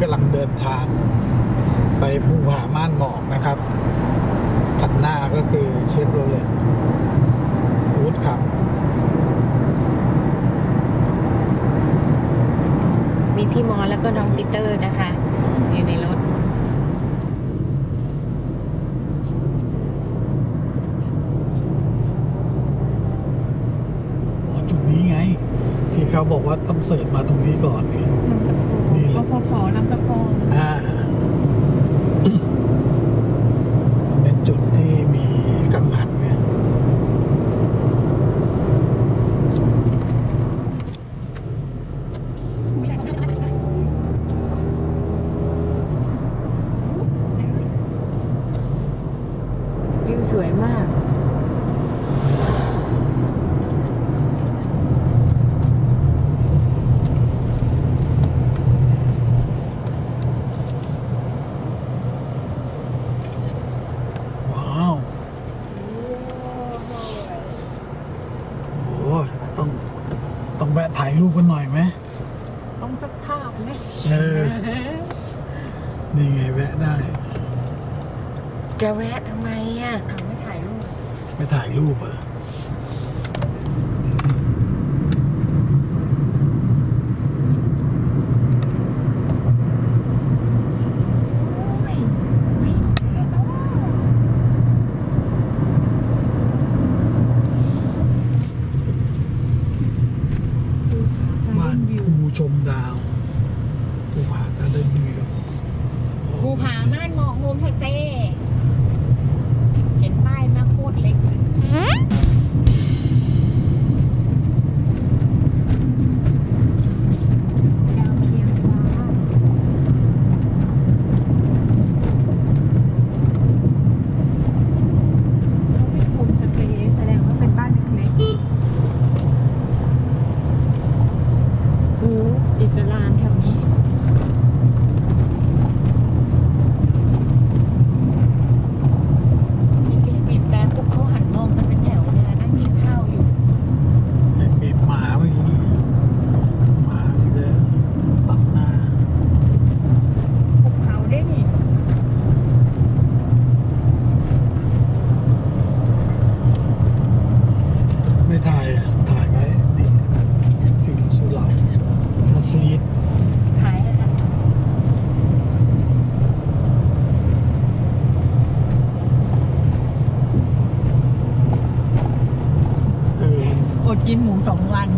กำลังเดินทาง ไปภูผาม่านหมอกนะครับขันหน้าก็คือเชฟโรเลตทูดครับ มีพี่มอแล้วก็น้องปีเตอร์นะคะ อยู่ในรถจุดนี้ไงที่เขาบอกว่าต้องเสิร์ชมาตรงนี้ก่อนเนี่ย ฟผนำตะคอ จะแวะทำไมอะ ไม่ถ่ายรูป ไม่ถ่ายรูปเหรอ อดกินหมูสองวัน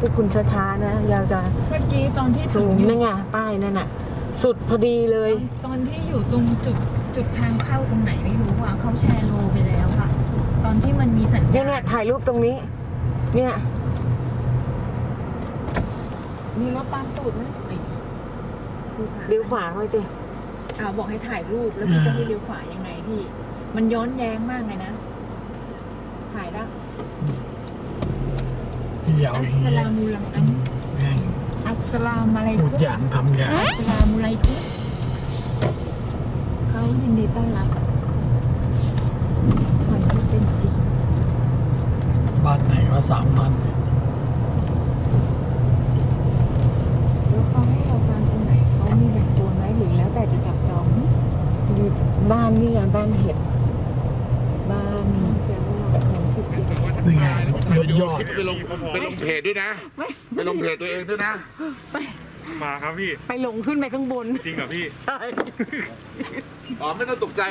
พวกคุณช้าๆนะ เราจะเมื่อกี้ตอนที่สูถึงงอยู่นั่นไงป้ายนั่นน่ะ สุดพอดีเลย ตอนที่อยู่ตรงจุดจุดทางเข้าตรงไหนไม่รู้อะเขาแชร์โลไปแล้วค่ะ ตอนที่มันมีสัญเนี่ยญาเนี่ยณถ่ายรูปตรงนี้ เนี่ย มีรถตามตูดไหมเลี้ยวขวาไว้สิ อ่าบอกให้ถ่ายรูปแล้วพี่จะให้เลี้ยวขวายังไงพี่ มันย้อนแย้งมากเลยนะ ถ่ายได้พี่ ยาวอัสอย่างสเงี้ยลามุลังอันแม่งอัสสลามอะไรพูกุดมอย่างทำอย่างอัสสลามุไรกุมเขายินดีต้อนรับความที่เป็นจริงบ้านไหนก็สามพันเนี่ยแล้วเขาให้เราฟังตรงไหนเขามีแบ่งโซนไหมหรือแล้วแต่จะจับจอง อยู่บ้านนี่ไงบ้านเห็ด บ้าน เชื่อว่าเราของผิดผิด นี่ไง ยอดยอด ไปลงไปลงเพจด้วยนะ ไปลงเพจตัวเองด้วยนะ มาครับพี่ ไปหลงขึ้นไปข้างบน จริงเหรอพี่ ใช่ อ๋อไม่ต้องตกใจ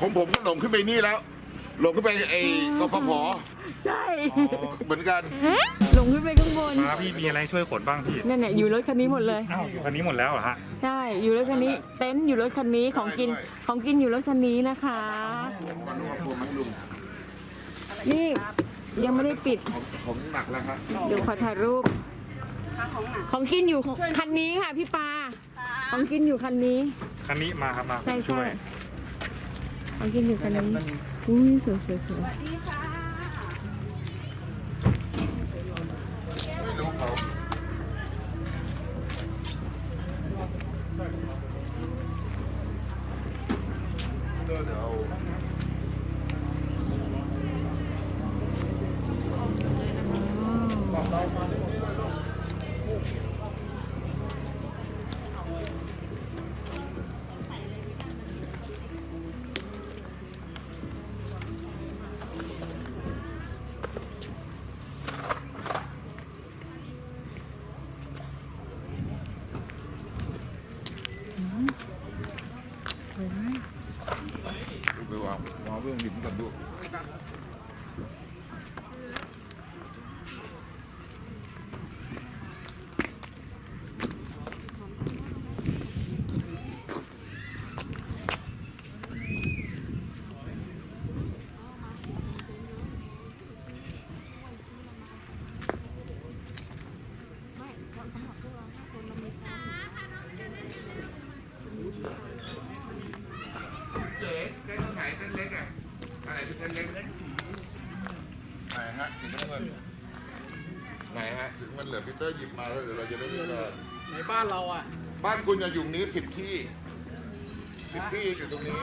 ของผมก็หลงขึ้นไปนี่แล้ว หลงขึ้นไปไอ้กฟผใช่ เหมือนกัน หลงขึ้นไปข้างบน มาพี่มีอะไรช่วยขนบ้างพี่นั่นแหละอยู่รถคันนี้หมดเลย อ้าวอยู่คันนี้หมดแล้วเหรอฮะ ใช่ อยู่รถคันนี้ เต็นท์อยู่รถคันนี้ ของกิน ของกินอยู่รถคันนี้นะคะมาลุงตัวมันลุงนี่ ยังไม่ได้ปิด ผมผมหนักแล้วครับเดี๋ยวขอถ่ายรูป ของกินอยู่คันนี้ค่ะพี่ปา ของกินอยู่คันนี้ คันนี้มาครับมาใช่ช่ใช่วย ของกินอยู่คันนี้อุ้ยสวยสวยสวยไม่ ถึงมันเหลือพีเตอร์หยิบมาแล้วเดี๋ยวเราจะได้เลือกในบ้านเราอะบ้านคุณจะอยู่นี้สิบที่สิบที่อยู่ตรงนี้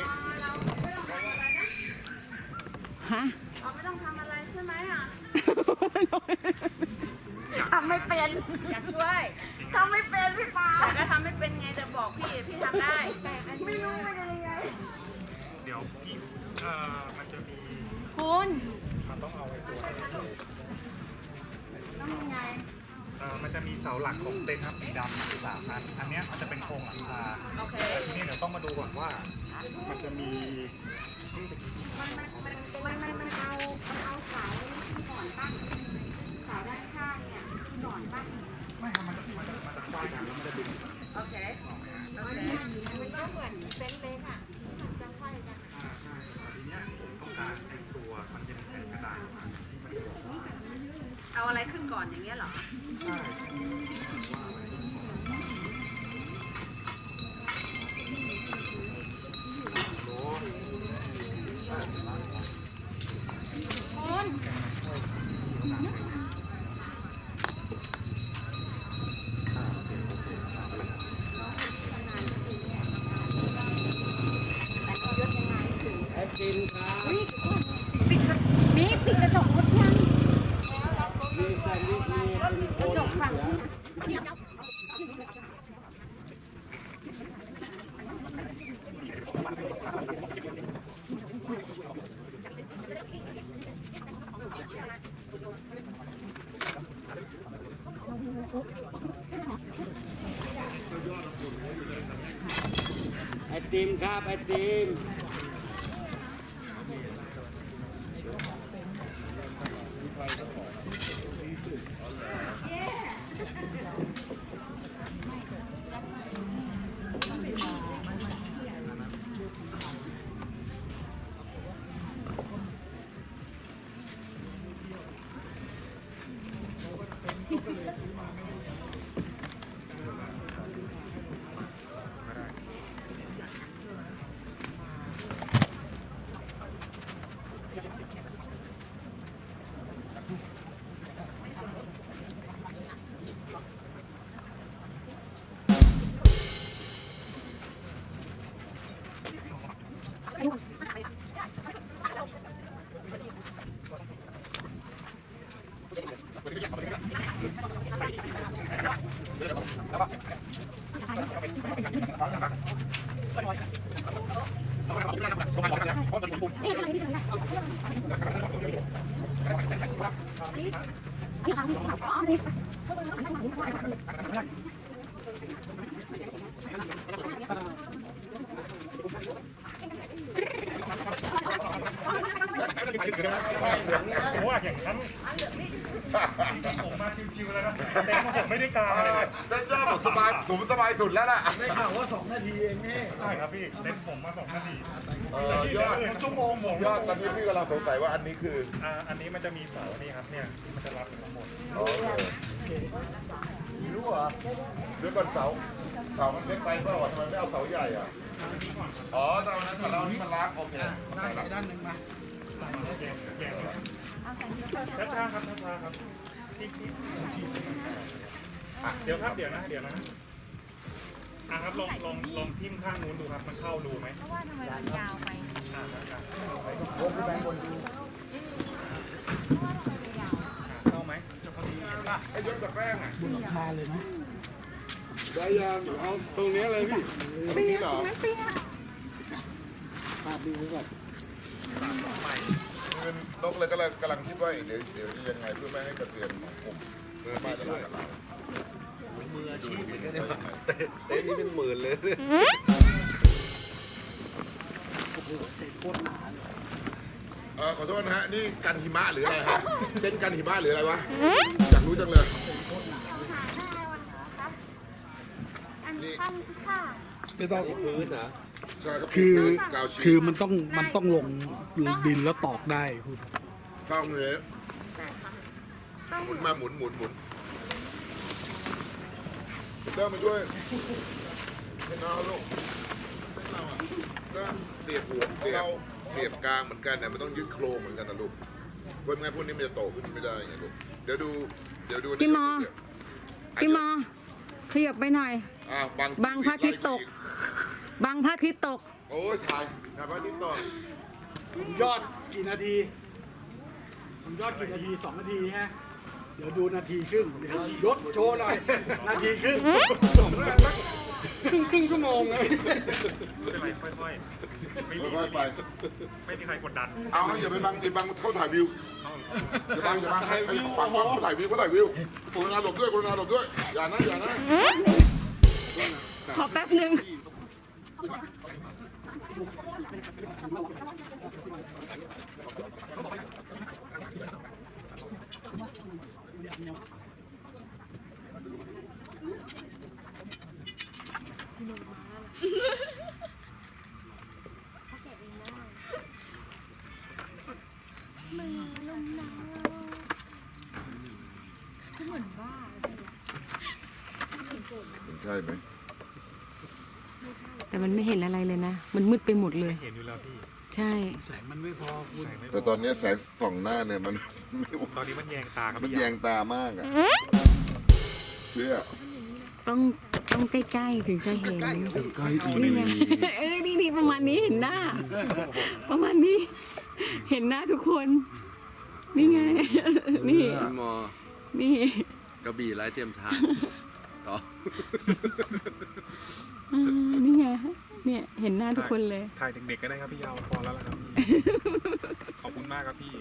ฮะเราไม่ต้องทำอะไรใช่ไหมอะทำไม่เป็นอยากช่วยทำไม่เป็นพี่ปาแต่ก็ทำไม่เป็นไงแต่บอกพี่พี่ทำได้ไม่รู้ไม่ได้ยังไงเดี๋ยวอีกเอ่อมันจะมีคุณมันต้องเอาไอ้ตัวต้องยังไง เอ่อมันจะมีเสาหลักของเต็นท์ครับสีดำอะสามอันอันเนี้ยมันจะเป็นโครงหลังคาโอเค แต่ทีนี้เดี๋ยวต้องมาดูก่อนว่า มันจะมีมันมันมันมันมันมันเอามันเอาสายที่หนอนตั้งสายด้านข้างเนี่ยที่หนอนตั้งไม่ครับมันจะมันจะมันจะควายกันแล้วมันจะดึงโอเค โอเค มัน ติมครับไอติมผ มว่าอย่างนั้น ผมมาชิวๆแล้วนะแต่ผมไม่ได้กลางเลยเจ้าบอกสบายผมสบายสุดแล้วล่ะได้ข่าวว่า 2 นาทีเองนี่ใช่ครับพี่เล่นผมมาสองนาทีเอ่อยอดชั่วโมงผมยอดตอนนี้พี่กำลังสงสัยว่าอันนี้คืออ่าอันนี้มันจะมีเสานี่ครับเนี่ยที่มันจะรับทั้งหมดอ๋อรู้เหรอเดี๋ยวก่อนเสาเสามันเล็กไปเปล่าวะทำไมไม่เอาเสาใหญ่อะอ๋อตอนนั้นกับเรานี่มันล้างโอเคด้านไหนด้านหนึ่งมาใส่เลย ช้าๆครับช้าๆครับที่ที่อะเดี๋ยวครับเดี๋ยวนะเดี๋ยวนะอะครับลองลองลองทิ่มข้างนู้นดูครับ มันเข้ารูไหมเพราะว่าทำไมมันยาวไปอ่าครับอะลงไปแบงค์บนดูเข้าไหมจะพอดีไอ้ยศกับแป้งอะบนหลังคาเลยนะได้ยังเอาตรงนี้เลยพี่ตรงนี้เหรอภาพดีไว้ก่อน คือนกเลยก็เลยกำลังคิดว่าเดี๋ยวเดี๋ยวจะยังไงเพื่อไม่ให้กระเทือนผมเพื่อไม่จะไล่กับเรามืออาชีพเหมือนกันเนี่ยเต้นี่เป็นหมื่นเลยเออขอโทษนะฮะนี่กันหิมะหรืออะไรฮะเต้นกันหิมะหรืออะไรวะอยากรู้จังเลยนี่ไม่ต้องพื้นเหรอ ใช่ครับคือกาวชีคือมันต้องมันต้องลงดินแล้วตอกได้คุณเข้าเลยหมุนมาหมุนหมุนหมุนเดินมาด้วยไม่เอาลูกไม่เอาอะก็เสียบหัวของเราเสียบกลางเหมือนกันเนี่ยมันต้องยึดโครงเหมือนกันนะลูกเพราะงั้นพวกนี้มันจะโตขึ้นไม่ได้ไงลูกเดี๋ยวดูเดี๋ยวดูพี่หมอ เดี๋ยวพี่หมอขยับไปหน่อย อะบังบังพระอาทิตย์ตก บางพระอาทิตย์ตก โอ้ยถ่ายถ่ายพระอาทิตย์ตกผมยอดกี่นาทีผมยอดกี่นาทีสองนาทีฮะ เดี๋ยวดูนาทีครึ่งเดี๋ยวยศโชว์หน่อย นาทีครึ่งครึ่งครึ่งชั่วโมงเลยไม่เป็นไรค่อยๆไม่รีบค่อยๆไป ไม่มีใครกดดันเอาอย่าไปบังอย่าบังเข้าถ่ายวิวอย่าบังอย่าบังให้ไอ้ฝั่งฝั่งเขาถ่ายวิวเขาถ่ายวิวกรุณาหลบด้วยกรุณาหลบด้วย อย่านะอย่านะ ขอแป๊บหนึ่ง Come on. ไม่เห็นอะไรเลยนะ มันมืดไปหมดเลย เห็นอยู่แล้วพี่ใช่ แสงมันไม่พอคุณแต่ตอนนี้แสงส่องหน้าเนี่ยมันตอนนี้มันแยงตาครับมันพี่แยงตามากอะเชื่อต้องต้องใกล้ๆถึงจะเห็น ใกล้อีกนี่ไง เออนี่นี่ประมาณนี้เห็นหน้า ประมาณนี้ เห็นหน้าทุกคน นี่ไง นี่พี่หมอนี่ กระบี่ไร้เทียมทานต่อ อ่า นี่ไง เนี่ยเห็นหน้าทุกคนเลย ถ่ายเด็กๆก็ได้ครับพี่เอาพอแล้วละครับขอบคุณมากครับพี่